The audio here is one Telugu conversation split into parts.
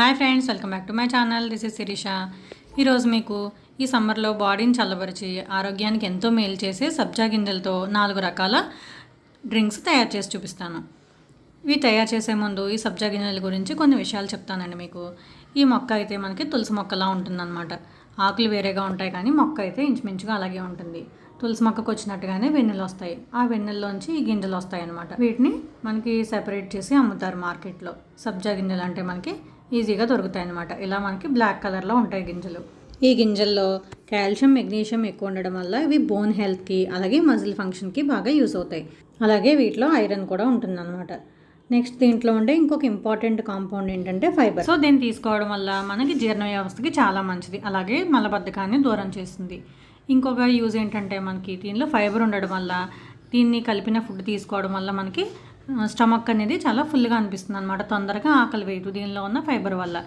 Hi friends welcome back to my channel. This is Sirisha. ఈరోజు మీకు ఈ సమ్మర్లో బాడీని చల్లబరిచి ఆరోగ్యానికి ఎంతో మేలు చేసే సబ్జా గింజలతో నాలుగు రకాల డ్రింక్స్ తయారు చేసి చూపిస్తాను. ఇవి తయారు చేసే ముందు ఈ సబ్జా గింజల గురించి కొన్ని విషయాలు చెప్తానండి మీకు. ఈ మొక్క అయితే మనకి తులసి మొక్కలా ఉంటుందన్నమాట. ఆకులు వేరేగా ఉంటాయి కానీ మొక్క అయితే ఇంచుమించుగా అలాగే ఉంటుంది. తులసి మొక్కకు వచ్చినట్టుగానే వెన్నెలు వస్తాయి. ఆ వెన్నెల్లోంచి ఈ గింజలు వస్తాయి అన్నమాట వీటిని మనకి సెపరేట్ చేసి అమ్ముతారు మార్కెట్లో. సబ్జా గింజలు అంటే మనకి ఈజీగా దొరుకుతాయి అన్నమాట ఇలా మనకి బ్లాక్ కలర్లో ఉంటాయి గింజలు. ఈ గింజల్లో కాల్షియం మెగ్నీషియం ఎక్కువ ఉండడం వల్ల ఇవి బోన్ హెల్త్కి అలాగే మజిల్ ఫంక్షన్కి బాగా యూస్ అవుతాయి. అలాగే వీటిలో ఐరన్ కూడా ఉంటుందన్నమాట. నెక్స్ట్ దీంట్లో ఉండే ఇంకొక ఇంపార్టెంట్ కాంపౌండ్ ఏంటంటే ఫైబర్ సో దీన్ని తీసుకోవడం వల్ల మనకి జీర్ణ వ్యవస్థకి చాలా మంచిది. అలాగే మలబద్ధకాన్ని దూరం చేస్తుంది. ఇంకొక యూజ్ ఏంటంటే మనకి దీనిలో ఫైబర్ ఉండడం వల్ల దీన్ని కలిపిన ఫుడ్ తీసుకోవడం వల్ల మనకి స్టమక్ అనేది చాలా ఫుల్గా అనిపిస్తుంది అనమాట తొందరగా ఆకలి వేయదు దీనిలో ఉన్న ఫైబర్ వల్ల.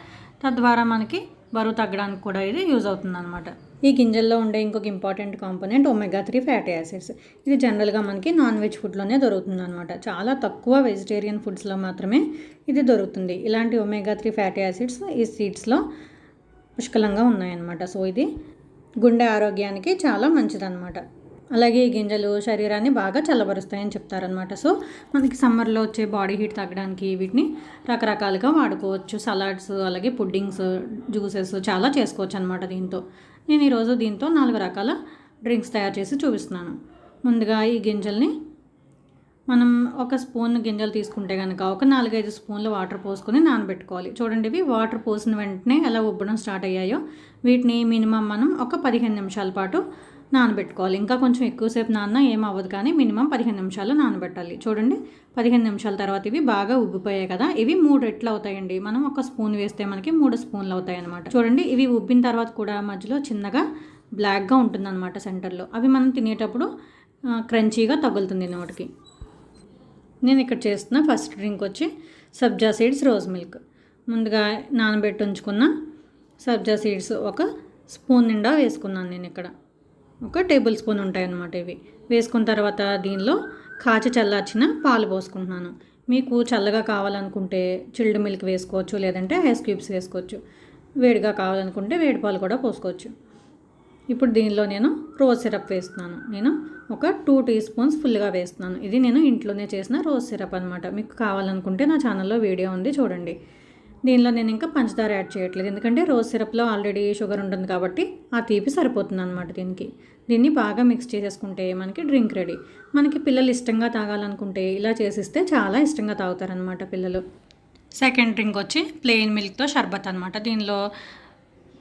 తద్వారా మనకి బరువు తగ్గడానికి కూడా ఇది యూజ్ అవుతుంది అనమాట ఈ గింజల్లో ఉండే ఇంకొక important component omega three fatty acids. ఇది జనరల్గా మనకి నాన్ వెజ్ ఫుడ్లోనే దొరుకుతుంది అనమాట చాలా తక్కువ వెజిటేరియన్ ఫుడ్స్లో మాత్రమే ఇది దొరుకుతుంది. ఇలాంటి ఒమెగా త్రీ ఫ్యాటీ యాసిడ్స్ ఈ సీడ్స్లో పుష్కలంగా ఉన్నాయన్నమాట. సో ఇది గుండె ఆరోగ్యానికి చాలా మంచిదన్నమాట. అలాగే ఈ గింజలు శరీరాన్ని బాగా చల్లబరుస్తాయని చెప్తారనమాట సో మనకి సమ్మర్లో వచ్చే బాడీ హీట్ తగ్గడానికి వీటిని రకరకాలుగా వాడుకోవచ్చు. సలాడ్స్ అలాగే పుడ్డింగ్స్ జ్యూసెస్ చాలా చేసుకోవచ్చు అనమాట దీంతో. నేను ఈరోజు దీంతో నాలుగు రకాల డ్రింక్స్ తయారు చేసి చూపిస్తున్నాను. ముందుగా ఈ గింజల్ని మనం ఒక స్పూన్ గింజలు తీసుకుంటే కనుక ఒక నాలుగైదు స్పూన్లు వాటర్ పోసుకొని నానబెట్టుకోవాలి. చూడండి ఇవి వాటర్ పోసిన వెంటనే ఎలా ఉబ్బడం స్టార్ట్ అయ్యాయో. వీటిని మినిమం మనం ఒక పదిహేను నిమిషాల పాటు నానబెట్టుకోవాలి. ఇంకా కొంచెం ఎక్కువసేపు నాన్న ఏం అవ్వదు కానీ మినిమం పదిహేను నిమిషాలు నానబెట్టాలి. చూడండి పదిహేను నిమిషాల తర్వాత ఇవి బాగా ఉబ్బిపోయాయి కదా. ఇవి మూడు రెట్లు అవుతాయండి? మనం ఒక స్పూన్ వేస్తే మనకి మూడు స్పూన్లు అవుతాయి అనమాట చూడండి ఇవి ఉబ్బిన తర్వాత కూడా మధ్యలో చిన్నగా బ్లాక్గా ఉంటుందన్నమాట సెంటర్లో. అవి మనం తినేటప్పుడు క్రంచీగా తగులుతుంది నోటికి. నేను ఇక్కడ చేస్తున్న ఫస్ట్ డ్రింక్ వచ్చి సబ్జా సీడ్స్ రోజ్ మిల్క్. ముందుగా నానబెట్టి ఉంచుకున్న సబ్జా సీడ్స్ ఒక స్పూన్ నిండా వేసుకున్నాను నేను ఇక్కడ. ఒక టేబుల్ స్పూన్ ఉంటాయన్నమాట ఇవి. వేసుకున్న తర్వాత దీనిలో కాచి చల్లార్చిన పాలు పోసుకుంటున్నాను. మీకు చల్లగా కావాలనుకుంటే చిల్డ్ మిల్క్ వేసుకోవచ్చు లేదంటే ఐస్ క్యూబ్స్ వేసుకోవచ్చు. వేడిగా కావాలనుకుంటే వేడి పాలు కూడా పోసుకోవచ్చు. ఇప్పుడు దీనిలో నేను రోజ్ సిరప్ వేస్తున్నాను. నేను ఒక టూ టీ స్పూన్స్ ఫుల్గా వేస్తున్నాను. ఇది నేను ఇంట్లోనే చేసిన రోజ్ సిరప్ అనమాట మీకు కావాలనుకుంటే నా ఛానల్లో వీడియో ఉంది చూడండి. దీనిలో నేను ఇంకా పంచదార యాడ్ చేయట్లేదు. ఎందుకంటే రోజ్ సిరప్లో ఆల్రెడీ షుగర్ ఉంటుంది కాబట్టి ఆ తీపి సరిపోతుంది అనమాట దీనికి. దీన్ని బాగా మిక్స్ చేసేసుకుంటే మనకి డ్రింక్ రెడీ. మనకి పిల్లలు ఇష్టంగా తాగాలనుకుంటే ఇలా చేసిస్తే చాలా ఇష్టంగా తాగుతారనమాట పిల్లలు. సెకండ్ డ్రింక్ వచ్చి ప్లెయిన్ మిల్క్తో షర్బత్ అనమాట దీనిలో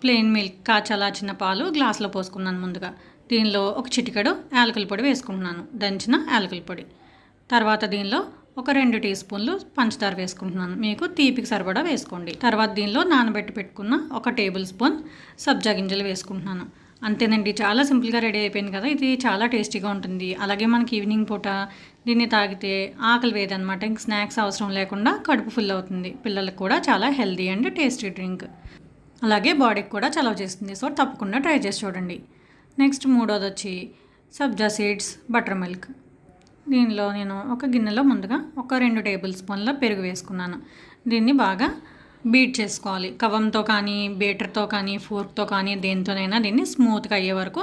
ప్లెయిన్ మిల్క్ కాచలాచిన పాలు గ్లాస్లో పోసుకున్నాను ముందుగా. దీనిలో ఒక చిటికెడు యాలకుల పొడి వేసుకుంటున్నాను దంచిన యాలకుల పొడి. తర్వాత దీనిలో ఒక రెండు టీ స్పూన్లు పంచదార వేసుకుంటున్నాను. మీకు తీపికి సరిపడా వేసుకోండి. తర్వాత దీనిలో నానబెట్టి పెట్టుకున్న ఒక టేబుల్ స్పూన్ సబ్జా గింజలు వేసుకుంటున్నాను. అంతేనండి చాలా సింపుల్గా రెడీ అయిపోయింది కదా ఇది చాలా టేస్టీగా ఉంటుంది. అలాగే మనకి ఈవినింగ్ పూట దీన్ని తాగితే ఆకలి వేదనమాట ఇంక స్నాక్స్ అవసరం లేకుండా కడుపు ఫుల్ అవుతుంది. పిల్లలకు కూడా చాలా హెల్దీ అండ్ టేస్టీ డ్రింక్. అలాగే బాడీకి కూడా చలవ చేస్తుంది. సో తప్పకుండా ట్రై చేసి చూడండి. నెక్స్ట్ మూడోది వచ్చి సబ్జా సీడ్స్ బటర్ మిల్క్. దీనిలో నేను ఒక గిన్నెలో ముందుగా ఒక రెండు టేబుల్ స్పూన్ల పెరుగు వేసుకున్నాను. దీన్ని బాగా బీట్ చేసుకోవాలి. కవంతో కానీ బీటర్తో కానీ ఫోర్క్తో కానీ దేనితోనైనా దీన్ని స్మూత్గా అయ్యే వరకు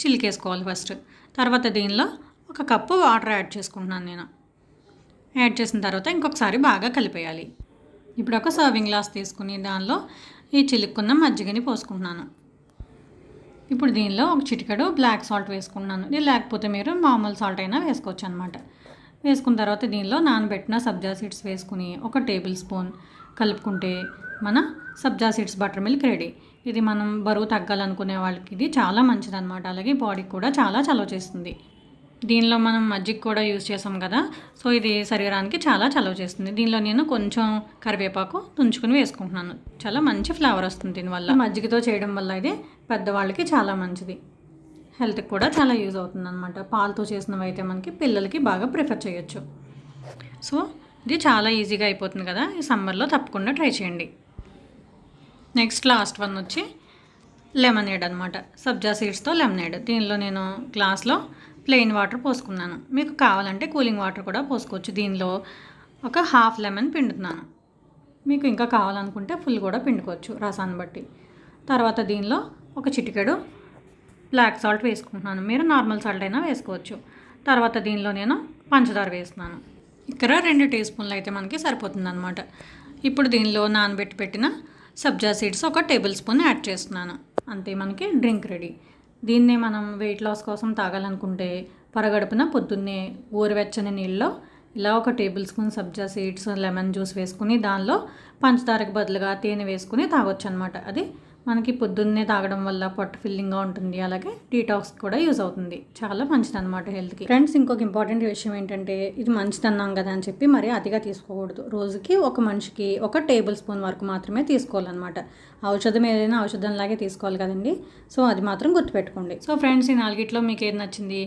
చిలికేసుకోవాలి ఫస్ట్. తర్వాత దీనిలో ఒక కప్పు వాటర్ యాడ్ చేసుకుంటున్నాను నేను. యాడ్ చేసిన తర్వాత ఇంకొకసారి బాగా కలిపేయాలి. ఇప్పుడు ఒక సర్వింగ్ గ్లాస్ తీసుకుని దానిలో ఈ చిలుక్కున్న మజ్జిగని పోసుకుంటున్నాను. ఇప్పుడు దీనిలో ఒక చిటికెడు బ్లాక్ సాల్ట్ వేసుకున్నాను. ఇది లేకపోతే మీరు మామూలు సాల్ట్ అయినా వేసుకోవచ్చు అనమాట వేసుకున్న తర్వాత దీనిలో నానబెట్టిన సబ్జా సీడ్స్ వేసుకుని ఒక టేబుల్ స్పూన్ కలుపుకుంటే మన sabja seeds buttermilk ready. ఇది మనం బరువు తగ్గాలనుకునే వాళ్ళకి ఇది చాలా మంచిదన్నమాట. అలాగే బాడీకి కూడా చాలా చలవ చేస్తుంది. దీనిలో మనం మజ్జిగ కూడా యూజ్ చేసాం కదా. సో ఇది శరీరానికి చాలా చలవ చేస్తుంది. దీనిలో నేను కొంచెం కరివేపాకు తుంచుకుని వేసుకుంటున్నాను. చాలా మంచి ఫ్లేవర్ వస్తుంది దీనివల్ల. మజ్జిగతో చేయడం వల్ల ఇది పెద్దవాళ్ళకి చాలా మంచిది. హెల్త్కి కూడా చాలా యూజ్ అవుతుంది అనమాట పాలతో చేసినవి అయితే మనకి పిల్లలకి బాగా ప్రిఫర్ చేయొచ్చు. సో ఇది చాలా ఈజీగా అయిపోతుంది కదా. ఈ సమ్మర్లో తప్పకుండా ట్రై చేయండి. నెక్స్ట్ లాస్ట్ వన్ వచ్చి లెమనేడ్ అనమాట సబ్జా సీడ్స్తో లెమనేడ్. దీనిలో నేను గ్లాస్లో ప్లెయిన్ వాటర్ పోసుకున్నాను. మీకు కావాలంటే కూలింగ్ వాటర్ కూడా పోసుకోవచ్చు. దీనిలో ఒక హాఫ్ లెమన్ పిండుతున్నాను. మీకు ఇంకా కావాలనుకుంటే ఫుల్ కూడా పిండుకోవచ్చు రసాన్ని బట్టి. తర్వాత దీనిలో ఒక చిటికెడు బ్లాక్ సాల్ట్ వేసుకుంటున్నాను. మీరు నార్మల్ సాల్ట్ అయినా వేసుకోవచ్చు. తర్వాత దీనిలో నేను పంచదార వేస్తున్నాను. ఇక్కడ రెండు టీ స్పూన్లు అయితే మనకి సరిపోతుంది ఇప్పుడు దీనిలో నానబెట్టి పెట్టిన సబ్జా సీడ్స్ ఒక టేబుల్ స్పూన్ యాడ్ చేస్తున్నాను. అంతే మనకి డ్రింక్ రెడీ దీన్నే మనం వెయిట్ లాస్ కోసం తాగాలనుకుంటే పరగడుపున పొద్దున్నే గోరువెచ్చని నీళ్ళలో ఇలా ఒక tablespoon sabja seeds lemon juice వేసుకుని దానిలో పంచదారకు బదులుగా తేనె వేసుకుని తాగొచ్చు అనమాట అది మనకి పొద్దున్నే తాగడం వల్ల పొట్ట ఫిల్లింగ్గా ఉంటుంది. అలాగే డీటాక్స్ కూడా యూజ్ అవుతుంది. చాలా మంచిదన్నమాట హెల్త్కి. ఫ్రెండ్స్ ఇంకొక ఇంపార్టెంట్ విషయం ఏంటంటే ఇది మంచిది అన్నాం కదా అని చెప్పి మరి అతిగా తీసుకోకూడదు. రోజుకి ఒక మనిషికి ఒక టేబుల్ స్పూన్ వరకు మాత్రమే తీసుకోవాలన్నమాట. ఔషధం ఏదైనా ఔషధంలాగే తీసుకోవాలి కదండి. సో అది మాత్రం గుర్తుపెట్టుకోండి. సో ఫ్రెండ్స్ ఈ నాలుగిట్లో మీకు ఏది నచ్చింది?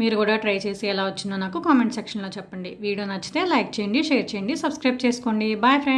మీరు కూడా ట్రై చేసి ఎలా వచ్చిందో నాకు కామెంట్ సెక్షన్లో చెప్పండి. వీడియో నచ్చితే లైక్ చేయండి షేర్ చేయండి సబ్స్క్రైబ్ చేసుకోండి. Bye friends!